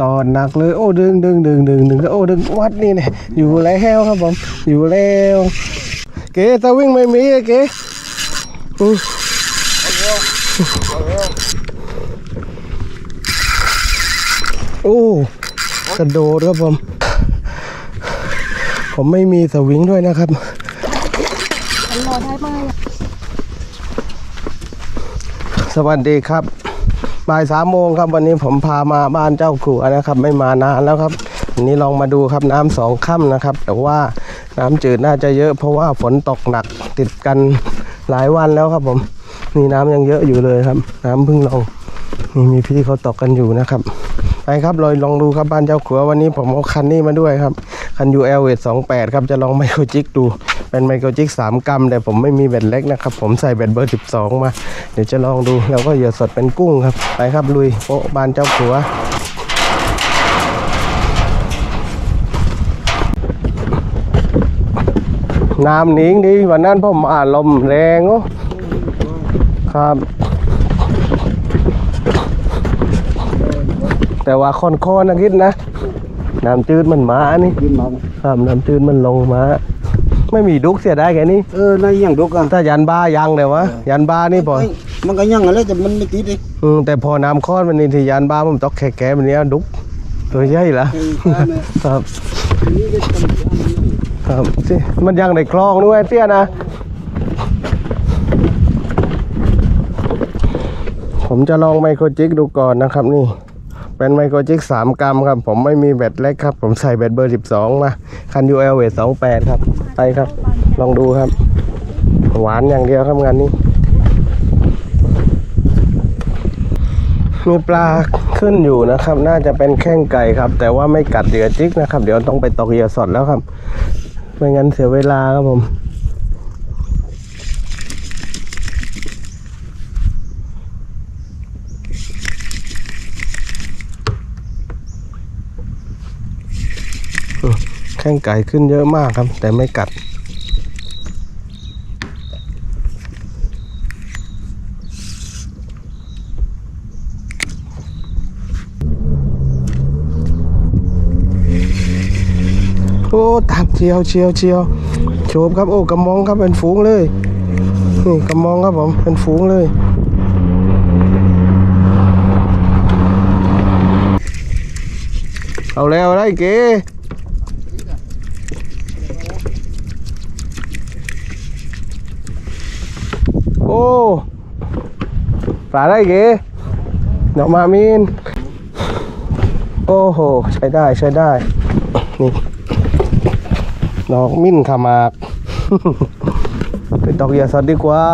ตอนหนักเลยโอ้ดึงดึงดึงดึงดึงโอ้ดึงวัดนี่เนี่ยอยู่แล้วครับผมอยู่แล้วเก๋ตาวิ่งไม่มีเก๋อือโอ้กระโดดครับผม ผมไม่มีสวิงด้วยนะครับสวัสดีครับ บ่ายสามโมงครับวันนี้ผมพามาบ้านเจ้าครัวนะครับ ไม่มานานแล้วครับวันนี้ลองมาดูครับน้ำสองค่ำนะครับ แต่ว่าน้ำจืดน่าจะเยอะ เพราะว่าฝนตกหนักติดกันหลายวันแล้วครับผมนี่น้ำยังเยอะอยู่เลยครับ น้ำเพิ่งลงนี่มีพี่เขาตกกันอยู่นะครับไปครับลอยลองดูครับบ้านเจ้าขัววันนี้ผมเอาคันนี้มาด้วยครับ คันยูเอลเวทสองแปดครับจะลองไมโครจิกดู เป็นไมโครจิกสามกรัม แต่ผมไม่มีเบ็ดเล็กนะครับ ผมใส่เบ็ดเบอร์สิบสองมา เดี๋ยวจะลองดู แล้วก็เหยื่อสดเป็นกุ้งครับ ไปครับลุยโป๊ะบานเจ้าขัวน้ำหนิงดีวันนั้นผมอ่านลมแรงโอ้ครับ แต่ว่าค่อนๆนะคิดนะ น้ำจืดมันมานี่ครับน้ำจืดมันลงมา ไม่มีดุกเสียได้แค่นี้เออในยังดุกอะถ้ายันบ้ายังเลยวะยันบ้านี่พอเอ้ยมันก็ยังอะไรแต่มันไม่ติดเลยอืมแต่พอน้ำค้อนมันนี่ที่ยันบ้ามันตอกแขกๆมันเนี้ยดุกตัวใหญ่ละไอ้ตาเนี่ยครับนี่ก็ทำครับสิมันยังในคลองด้วยเตี้ยนะผมจะลองไมโครจิกดูก่อนนะครับนี่ เป็นไมโครจิกสามกรัมครับ ผมไม่มีแบตเล็กครับ ผมใส่แบตเบอร์สิบสองมา คัน UL เวทสองแปดครับ ไปครับ ลองดูครับ หวานอย่างเดียวครับงานนี้ มีปลาขึ้นอยู่นะครับ น่าจะเป็นแข้งไก่ครับ แต่ว่าไม่กัดเหยื่อจิกนะครับ เดี๋ยวต้องไปตกเหยื่อสดแล้วครับ ไม่งั้นเสียเวลาครับผม ข้งไก่ขึ้นเยอะมากครับ แต่ไม่กัด โอ้ตามเชียวเชียวเชียวโฉบครับ โอ้กระมองครับเป็นฝูงเลยนี่กระมองครับผมเป็นฝูงเลยเอาแล้วได้เก๋โอ้ปลาได้เก๋ดอกมามีน โอ้โห ใช้ได้ใช้ได้ นี่ ดอกมิ้นขามาก เป็นดอกยาสดดีกว่า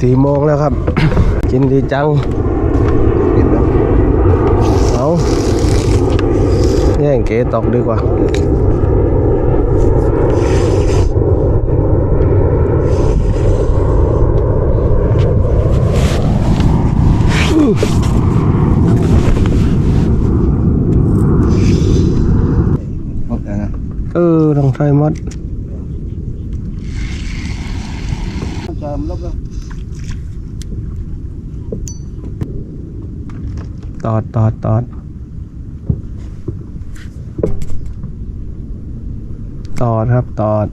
สี่โมงแล้วครับ กินดีจังเอาแย่งเก๋ตกดีกว่าหมดแล้วนะเออต้องไฟมดจามลบแล้ว ตอดตอดตอดตอดครับตอด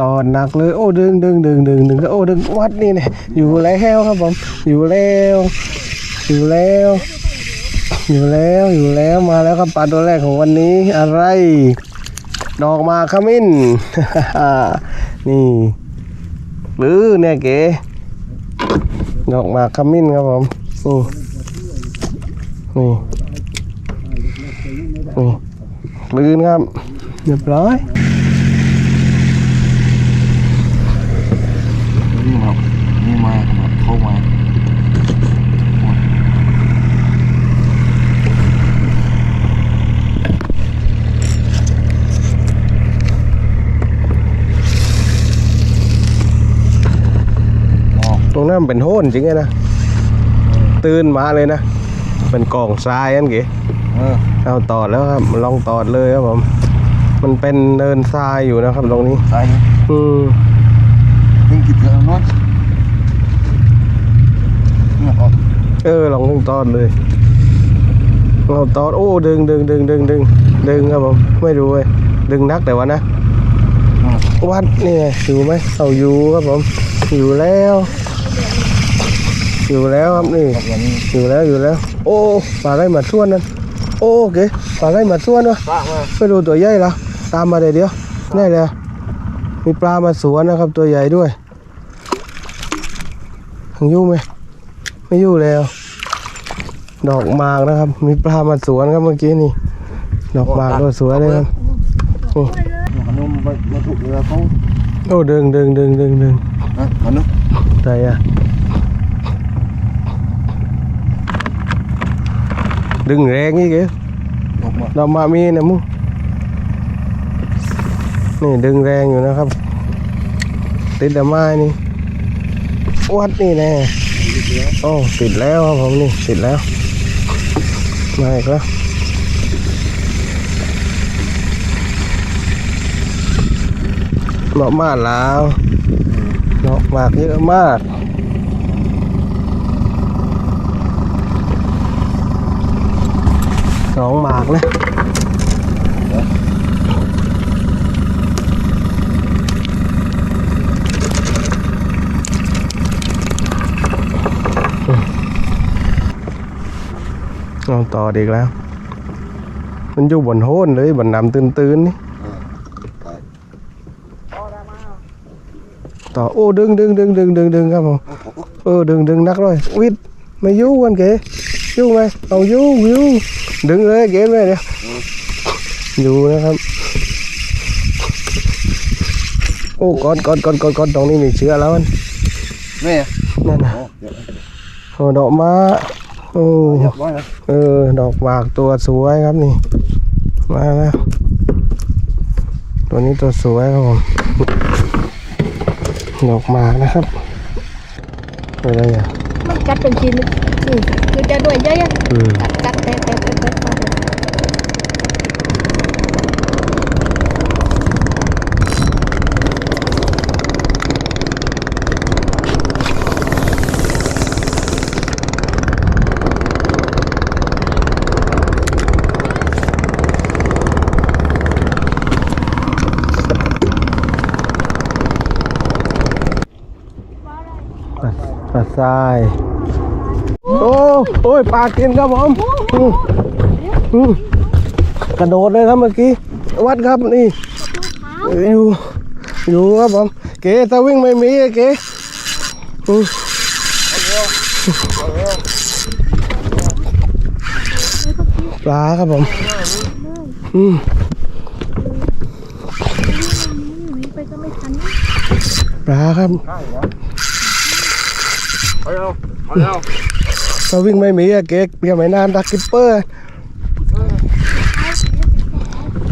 ตอดหนักเลยโอ้ดึงดึงดึงดึงดึงโอ้ดึงวัดนี่เนี่ยอยู่แล้วครับผมอยู่แล้วอยู่แล้วอยู่แล้วอยู่แล้วมาแล้วครับปลาตัวแรกของวันนี้อะไร ดอกมาขมิ้นนี่หรือเนี่ยเก๋ดอกมาขมิ้นครับผม นี่นี่นี่ลืนครับเรียบร้อยนี่มานี่มาเข้ามาตรงนั้นมันเป็นโหนจริงไงนะ ตื้นๆมาเลยนะ เป็นกล่องทรายอันเก๋เออเอาตอดแล้วครับ ลองตอดเลยครับผม มันเป็นเนินทรายอยู่นะครับตรงนี้ใส่อืมยิงกิดเถอะน้อยเนี่ยออกเออลองดึงตอดเลยเอาตอดโอ้ดึงดึงดึงดึงดึงดึงครับผมไม่รู้เว้ยดึงนักแต่ว่านะอ่าวัดนี่ไงอยู่ไหมเอาอยู่ครับผมอยู่แล้ว อยู่แล้วครับนี่ออกอย่างนี้อยู่แล้วอยู่แล้ว โอ้ปลาไหลหมาส่วนนั่นโอ้โอเคปลาไหลหมาส่วนวะปลามาไม่รู้ตัวใหญ่เหรอตามมาเดี๋ยวเดียวนี่เลยมีปลามาสวนนะครับ ตัวใหญ่ด้วยยังอยู่ไหมไม่อยู่แล้ว ดอกหมากนะครับ มีปลามาสวนครับเมื่อกี้นี่ ดอกหมากตัวสวยเลยครับขนมไปมาถูกเรือเขาโอ้ดึงดึงดึงดึงดึงฮะขนมใจอะ ดึงแรงนี่เก๋ออกมาเรามามีนะมึงนี่ดึงแรงอยู่นะครับ ติดแต่ไม้นี่วัดนี่แน่โอ้ติดแล้วครับผมนี่ติดแล้วมาอีกแล้วเหมาะมากแล้วเหมาะมากเยอะมาก สองหมากนะเอาต่อเดีกแล้ว มันอยู่บนโหนเลยบนน้ำตื้นๆนี่ต่อโอ้ดึงดึงดึงดึงดึงดึงครับผมเออดึงดึงนักเลยวิดไม่ยุ่กันเก๋ยุ่ไหมเอายุ่ยุ่ ดึงเลยเก๋เลยเดี๋ยวอยู่นะครับ โอ้กอดกอดกอดกอดกอดตรงนี้มีเชื้อแล้วมันแม่นั่นนะโอ้เดี๋ยวโอ้ดอกไม้โอ้เดี๋ยวไว้นะเออ ดอกหมากตัวสวยครับนี่ มาแล้ว ตัวนี้ตัวสวยครับผมดอกหมากนะครับอะไรอะมันกัดเป็นชิ้นนี่คือจะด้วยใหญ่อะอืม กัดกัดแต่แต่แต่แต่แต่ ปลาป ลาทราย โอ้โอ้ยปลากินครับผมกระโดดเลยครับเมื่อกี้ วัดครับนี่ อยู่ อยู่ครับผม เก๋ถ้าวิ่งไม่มีอะเก๋ปลาครับผมอืมปลาครับ เอาแล้วเอาแล้วถ้าวิ่งไม่มีอะเก๋เปลี่ยนไม่นานดักกิปเปอร์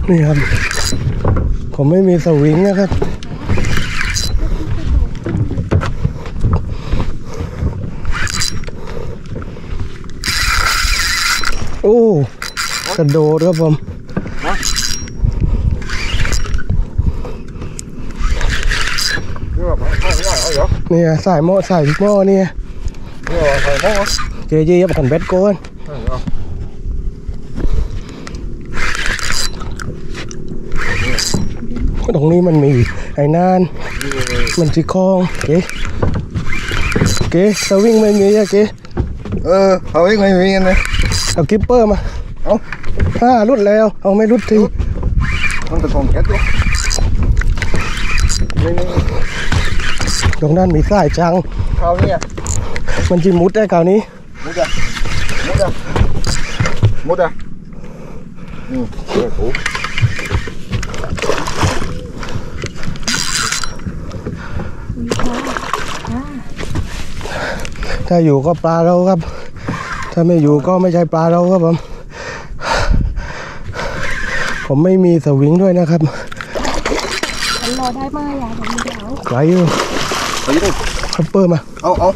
นี่ครับ ผมไม่มีสวิงนะครับโอ้กระโดดครับผมเดี๋ยวเอาเอาเอาเอาเดี๋ยวเนี่ยสายหม้อสายหม้อเนี่ย เดี๋ยวเอาใส่หม้อเจเจี๊ยบขันเบ็ดโกนเอาเดี๋ยวตรงนี้มันมีไอ้นานมันจีคลองเก๋เก๋สวิงไม่มีอะเก๋เออเอาไว้ไม่มีนเลยเอากิปเปอร์มา เอาอ่ารุดแล้ว เอาไม่รุดทีมันจะกองแก๊สด้วยตรงนั้นมีสายจังข้าเนี่ย มันจีมุดได้คราวนี้ มุดอะ มุดอะ มุดอะอืมเออถูกถ้าอยู่ก็ปลาเราครับ ถ้าไม่อยู่ก็ไม่ใช่ปลาเราครับผม ผมไม่มีสวิงด้วยนะครับมันรอได้มากอย่าเดี๋ยวมันจะเอาไหลอยู่เอาอยู่ดิคัปเปอร์มา เอาเอา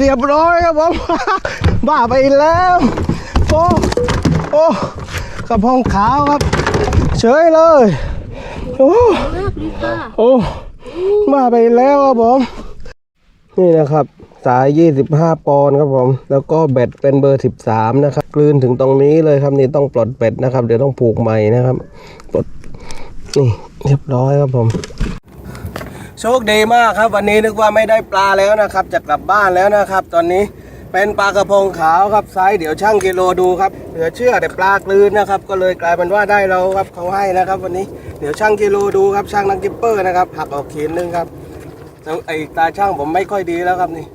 เรียบร้อยครับผม บ้าไปแล้วโอ้โอ้กระพงขาวครับ เฉยเลย โอ้โอ้บ้าไปแล้วครับผม นี่นะครับสาย 25 ปอนด์ครับผม แล้วก็เบ็ดเป็นเบอร์ 13 นะครับ กลืนถึงตรงนี้เลยครับนี่ต้องปลดเบ็ดนะครับ เดี๋ยวต้องผูกใหม่นะครับ ปลด นี่เรียบร้อยครับผม โชคดีมากครับ วันนี้นึกว่าไม่ได้ปลาแล้วนะครับ จะกลับบ้านแล้วนะครับ ตอนนี้เป็นปลากระพงขาวครับไซส์เดี๋ยวช่างกิโลดูครับเหลือเชื่อแต่ปลากลืนนะครับ ก็เลยกลายเป็นว่าได้เราครับเขาให้นะครับ วันนี้เดี๋ยวช่างกิโลดูครับช่างนักกิปเปอร์นะครับหักออกขีดนึงครับไอตาช่างผมไม่ค่อยดีแล้วครับนี่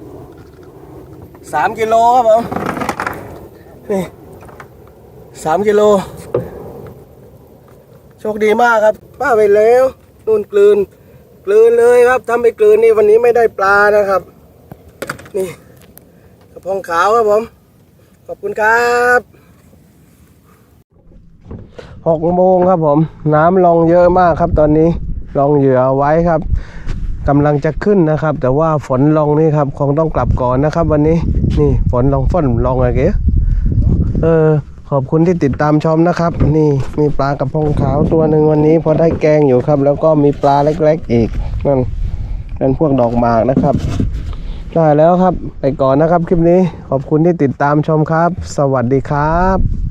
สามกิโลครับผมนี่สามกิโลโชคดีมากครับป้าไปแล้วนู่นกลืน กลืนเลยครับถ้าไม่กลืนนี่วันนี้ไม่ได้ปลานะครับ นี่กระพงขาวครับผม ขอบคุณครับหกโมงครับผม น้ำลงเยอะมากครับตอนนี้ลงเหยื่อไว้ครับกำลังจะขึ้นนะครับ แต่ว่าฝนลงนี่ครับ คงต้องกลับก่อนนะครับ วันนี้ นี่ฝนลงฝนลงอะไรเก๋เออ ขอบคุณที่ติดตามชมนะครับ นี่มีปลากระพงขาวตัวหนึ่งวันนี้พอได้แกงอยู่ครับ แล้วก็มีปลาเล็กๆอีกนั่นเป็นพวกดอกหมากนะครับ ได้แล้วครับ ไปก่อนนะครับคลิปนี้ขอบคุณที่ติดตามชมครับ สวัสดีครับ